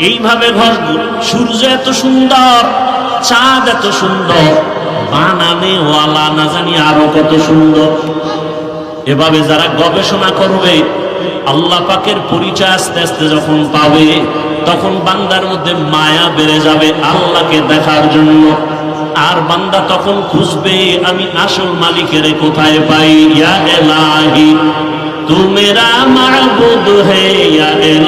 এইভাবে ঘর সূর্য এত সুন্দর, চাঁদ এত সুন্দর বানানে ওয়ালা না জানি আরও কত সুন্দর। এভাবে যারা গবেষণা করবে, আল্লাহ পাকের পরিচয় আস্তে আস্তে যখন পাবে, তখন বান্দার মধ্যে মায়া বেড়ে যাবে আল্লাহকে দেখার জন্য। আর বান্দা তখন খুঁজবে, আমি আসল মালিকের কোথায় পাই? ইয়া এলাহি তু মেরা মাবুদ হে, ইয়া এলাহি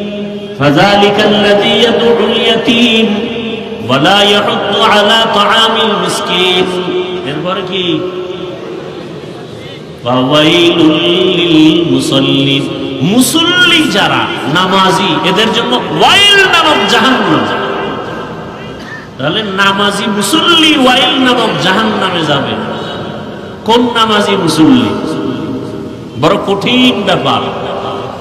ফাযালিকাল্লাযী ইয়াদউল ইয়াতীম ওয়ালা ইয়াহুদ্দু আলা তাআমিল মিসকিন এরপরে কি? মুসল্লি যারা, নামাজি, এদের জন্য ওয়াইল নামক জাহান্নাম। তাহলে নামাজি মুসল্লি ওয়াইল নামক জাহান্নামে যাবে। কোন নামাজি মুসল্লি? বড় কঠিন ব্যাপার।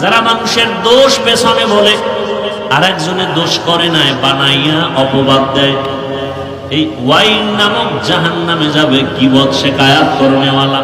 যারা মানুষের দোষ পেছনে বলে আর একজনের দোষ করে নাই বানাইয়া অপবাদ দেয়। এই ওয়াইল নামক জাহান নামে যাবে কি বৎসে কায়াত করনেওয়ালা